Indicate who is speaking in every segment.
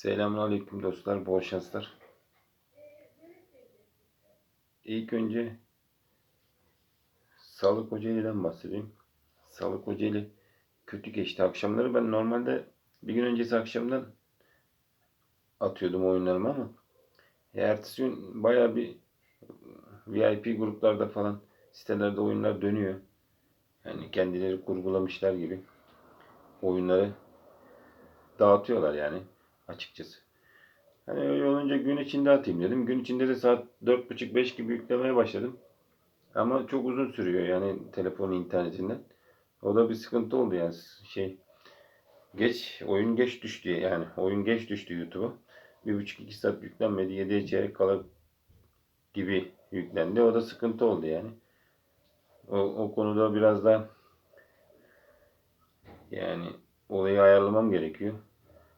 Speaker 1: Selamünaleyküm dostlar, bol şanslar. İlk önce Salı Kocaeli'den bahsedeyim. Salı Kocaeli kötü geçti. Akşamları ben normalde bir gün öncesi akşamdan atıyordum oyunlarımı ama ertesi gün baya bir VIP gruplarda falan sitelerde oyunlar dönüyor. Yani kendileri kurgulamışlar gibi oyunları dağıtıyorlar yani açıkçası. Hani öyle olunca gün içinde atayım dedim. Gün içinde de saat 4.30-5 gibi yüklemeye başladım. Ama çok uzun sürüyor yani telefon internetinden. O da bir sıkıntı oldu yani şey. Geç, oyun geç düştü yani. Oyun geç düştü YouTube'a. 1.5-2 saat yüklenmedi. 7'ye çeyrek kala gibi yüklendi. O da sıkıntı oldu yani. O, o konuda biraz da yani olayı ayarlamam gerekiyor.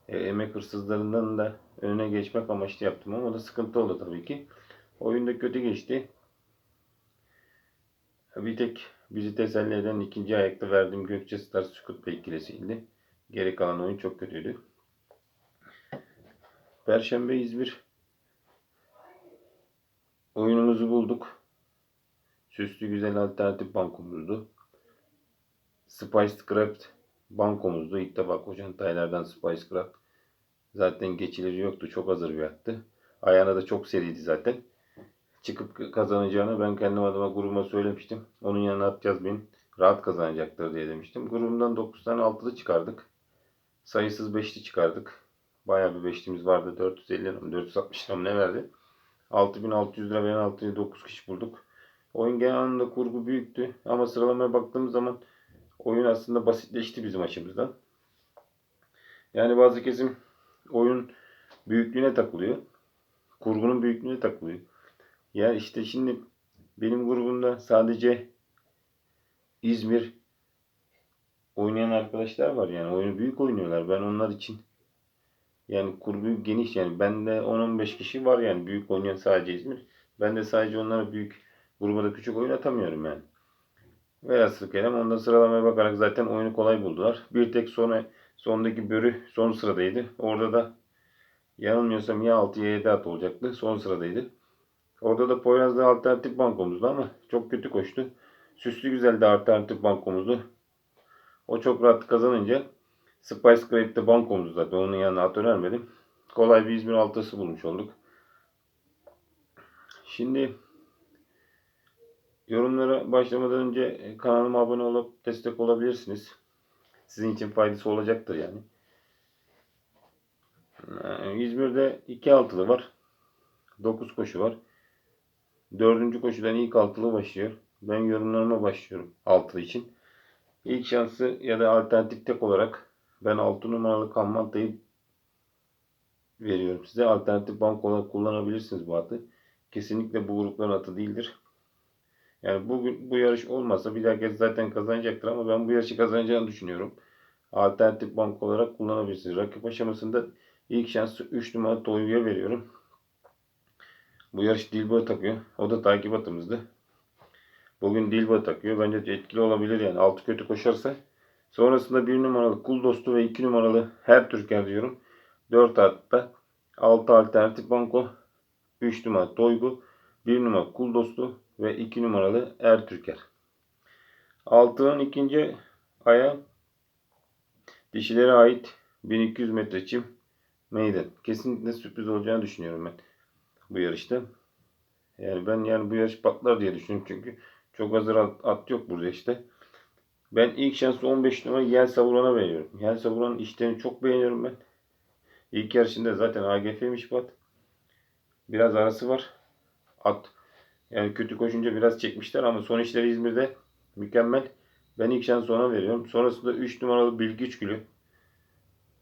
Speaker 1: E, emek hırsızlarından da önüne geçmek amaçlı yaptım ama o da sıkıntı oldu tabii ki. Oyun da kötü geçti. Bir tek bizi teselli eden ikinci ayakta verdiğim Gökçe Star Scoot Bey ikilisiydi. Geri kalan oyun çok kötüydü. Perşembe İzmir oyunumuzu bulduk. Süslü güzel alternatif bankomuzdu. Spice Craft bankomuzdu. İlk defa kocan taylardan Spice Craft. Zaten geçileri yoktu. Çok hazır bir yaktı. Ayağına da çok seriydi zaten. Çıkıp kazanacağını ben kendim adıma grubuma söylemiştim. Onun yanına atacağız benim. Rahat kazanacaktır diye demiştim. Grubumdan 9 tane altılı çıkardık. Sayısız beşli çıkardık. Bayağı bir beşlimiz vardı. 450 lira mı 460 lira mı ne verdi? 6600 lira veren 6'yı 9 kişi bulduk. Oyun genel anlamda kurgu büyüktü. Ama sıralamaya baktığımız zaman oyun aslında basitleşti bizim açımızdan. Yani bazı kesim oyun büyüklüğüne takılıyor. Kurgunun büyüklüğüne takılıyor. Ya işte şimdi benim grubumda sadece İzmir oynayan arkadaşlar var yani oyunu büyük oynuyorlar. Ben onlar için yani kurgu geniş yani bende 10-15 kişi var yani büyük oynayan sadece İzmir. Ben de sadece onlara büyük gruba da küçük oyun atamıyorum yani. Velhasıl kelam ondan sıralamaya bakarak zaten oyunu kolay buldular. Bir tek sonra sondaki börü son sıradaydı. Orada da yanılmıyorsam ya 6 ya 7 at olacaktı. Son sıradaydı. Orada da Poyraz'da alternatif bankomuzdu ama çok kötü koştu. Süslü güzel de alternatif bankomuzdu. O çok rahat kazanınca Spice Craft'te bankomuzdu zaten. Onun yanına at önermedim. Kolay bir İzmir altısı bulmuş olduk. Şimdi yorumlara başlamadan önce kanalıma abone olup destek olabilirsiniz. Sizin için faydası olacaktır yani. Ee, İzmir'de iki altılı var. 9 koşu var. Dördüncü koşudan ilk altılı başlıyor. Ben yorumlarıma başlıyorum altılı için. İlk şansı ya da alternatif tek olarak ben 6 numaralı Kammanta'yı veriyorum size. Alternatif bank olarak kullanabilirsiniz bu atı. Kesinlikle bu grupların atı değildir. Yani bugün bu yarış olmasa bir dahaki zaten kazanacaktır ama ben bu yarışı kazanacağını düşünüyorum. Alternatif bank olarak kullanabilirsiniz. Rakip aşamasında ilk şansı 3 numara Toygu'ya veriyorum. Bu yarış Dilber takıyor. O da takip atımızdı. Bugün Dilber takıyor. Bence etkili olabilir yani. Altı kötü koşarsa. Sonrasında 1 numaralı Kul Dostu ve 2 numaralı Her Türker diyorum. 4 atta 6 alternatif banko. 3 numara Toygu. 1 numara Kul Dostu ve 2 numaralı Er Türker. Altının ikinci aya dişilere ait 1200 metre çim meydan. Kesinlikle sürpriz olacağını düşünüyorum ben bu yarışta. Yani ben yani bu yarış patlar diye düşünüyorum çünkü çok hazır at, at yok burada işte. Ben ilk şansı 15 numara Yel Savuran'a veriyorum. Yel Savuran'ın işlerini çok beğeniyorum ben. İlk yarışında zaten AGF'miş bu at. Biraz arası var. At yani kötü koşunca biraz çekmişler ama son işleri İzmir'de mükemmel. Ben ilk şansı ona veriyorum. Sonrasında 3 numaralı Bilgi Üçgülü.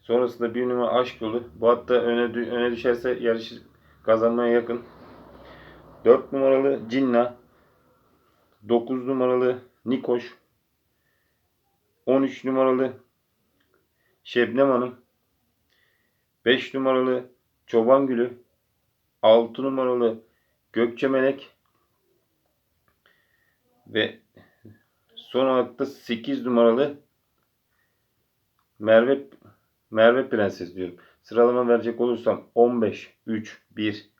Speaker 1: Sonrasında 1 numara Aşk Yolu. Bu hatta öne, öne düşerse yarışı kazanmaya yakın. 4 numaralı Cinna. 9 numaralı Nikoş. 13 numaralı Şebnem Hanım. 5 numaralı Çoban Gülü. 6 numaralı Gökçe Melek. Ve son olarak da 8 numaralı Merve Merve Prenses diyorum. Sıralama verecek olursam 15, 3, 1,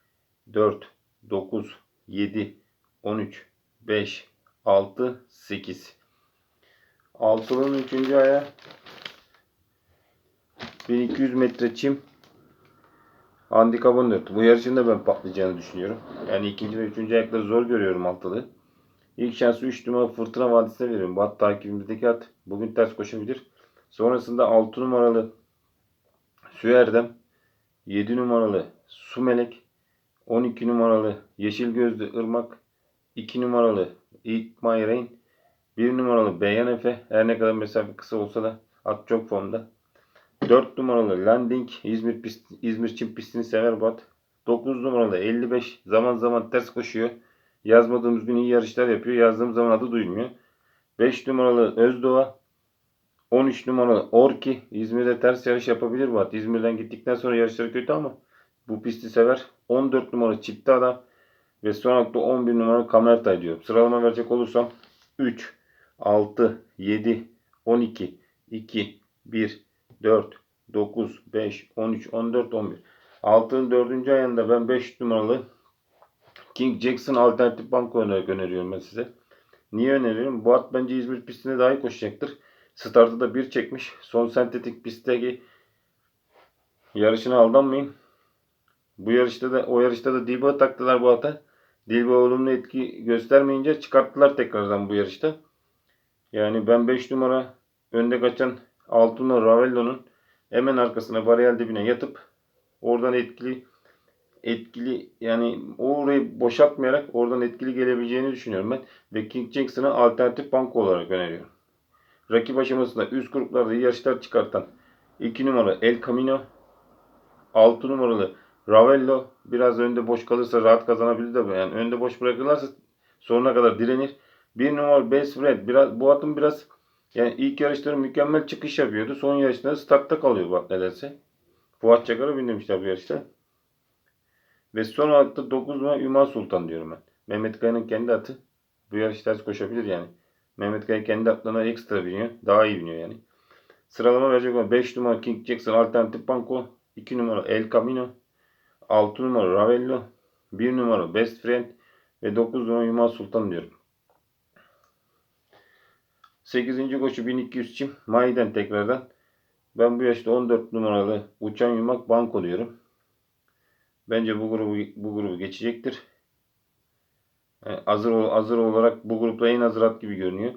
Speaker 1: 4, 9, 7, 13, 5, 6, 8. Altılının 3. aya 1200 metre çim handikap 14. Bu yarışın da ben patlayacağını düşünüyorum. Yani ikinci ve üçüncü ayakları zor görüyorum altılı. İlk şansı 3 numara Fırtına Vadisi'ne veriyorum. Bu at takibimizdeki at bugün ters koşabilir. Sonrasında 6 numaralı Süerdem, 7 numaralı Su Melek, 12 numaralı Yeşil Gözlü Irmak, 2 numaralı İlk Mayreyn, 1 numaralı Beyan Efe her ne kadar mesafe kısa olsa da at çok formda. 4 numaralı Landing İzmir pist, İzmir Çim pistini sever bu at. 9 numaralı 55 zaman zaman ters koşuyor. Yazmadığımız gün iyi yarışlar yapıyor. Yazdığım zaman adı duyulmuyor. 5 numaralı Özdoğa 13 numaralı Orki İzmir'de ters yarış yapabilir bu at. İzmir'den gittikten sonra yarışları kötü ama bu pisti sever. 14 numaralı Çifte Adam ve son hafta 11 numaralı Kamertay diyor. Sıralama verecek olursam 3, 6, 7, 12, 2, 1, 4, 9, 5, 13, 14, 11. Altının 4. ayında ben 5 numaralı King Jackson alternatif banko olarak öneriyorum ben size. Niye öneriyorum? Bu at bence İzmir pistinde daha iyi koşacaktır. Startı da bir çekmiş. Son sentetik pistteki yarışına aldanmayın. Bu yarışta da o yarışta da Dilba taktılar bu ata. Dilba olumlu etki göstermeyince çıkarttılar tekrardan bu yarışta. Yani ben 5 numara önde kaçan 6 numara Ravello'nun hemen arkasına bariyer dibine yatıp oradan etkili etkili yani orayı boşaltmayarak oradan etkili gelebileceğini düşünüyorum ben. Ve King Jackson'ı alternatif banko olarak öneriyorum. Rakip aşamasında üst gruplarda iyi yarışlar çıkartan 2 numara El Camino 6 numaralı Ravello biraz önde boş kalırsa rahat kazanabilir de yani önde boş bırakırlarsa sonuna kadar direnir. 1 numara Best Friend biraz bu atın biraz yani ilk yarışları mükemmel çıkış yapıyordu. Son yarışlarda startta kalıyor bak nedense. Fuat Çakar'ı bindirmişler bu yarışta. Ve son olarak 9 numara Ümar Sultan diyorum ben. Mehmet Kaya'nın kendi atı. Bu yarış ters koşabilir yani. Mehmet Kaya kendi atlarına ekstra biniyor. Daha iyi biniyor yani. Sıralama verecek olan 5 numara King Jackson Alternatif Banko. 2 numara El Camino. 6 numara Ravello. 1 numara Best Friend. Ve 9 numara Ümar Sultan diyorum. 8. koşu 1200 çim. Mayden tekrardan. Ben bu yaşta 14 numaralı Uçan Yumak Banko diyorum. Bence bu grubu bu grubu geçecektir. Yani hazır hazır olarak bu grupta en hazır at gibi görünüyor.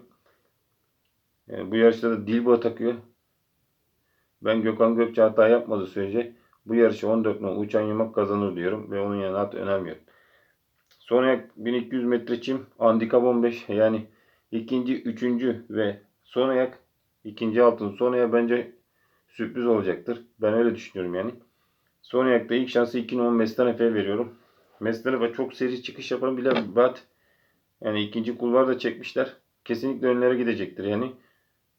Speaker 1: Yani bu yarışta da Dilbo takıyor. Ben Gökhan Gökçe hata yapmadığı sürece bu yarışı 14 numara uçan yumak kazanır diyorum ve onun yanına at önermiyorum. Sonra 1200 metre çim handikap 15 yani ikinci, üçüncü ve son ikinci altın son bence sürpriz olacaktır. Ben öyle düşünüyorum yani. Son ayakta ilk şansı 2 numara Mestanefe'ye veriyorum. Mestanef'e çok seri çıkış yapan bile bat. Yani ikinci kulvar da çekmişler. Kesinlikle önlere gidecektir yani.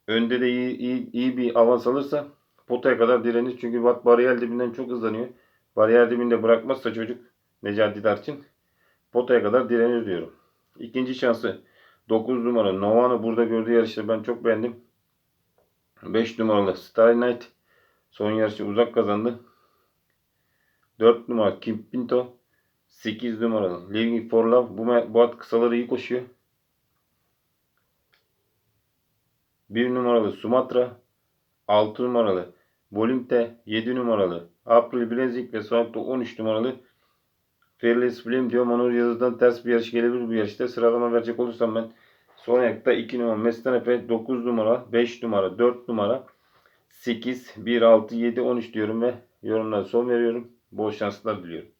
Speaker 1: Önde de iyi, iyi, iyi bir avans alırsa potaya kadar direnir. Çünkü Bat bariyer dibinden çok hızlanıyor. Bariyer dibinde bırakmazsa çocuk Necati Darçın potaya kadar direnir diyorum. İkinci şansı 9 numara Nova'nı burada gördüğü yarışta ben çok beğendim. 5 numaralı Star Knight son yarışı uzak kazandı. 4 numara Kim Pinto. 8 numaralı Living for Love. Bu, bu at kısaları iyi koşuyor. 1 numaralı Sumatra. 6 numaralı Volümte. 7 numaralı April Bilezik ve sonunda 13 numaralı Fearless Flame diyor. Manur yazıdan ters bir yarış gelebilir bu yarışta. Sıralama verecek olursam ben son ayakta 2 numara Mestanepe 9 numara 5 numara 4 numara 8 1 6 7 13 diyorum ve yorumlara son veriyorum. Bol şanslar diliyorum.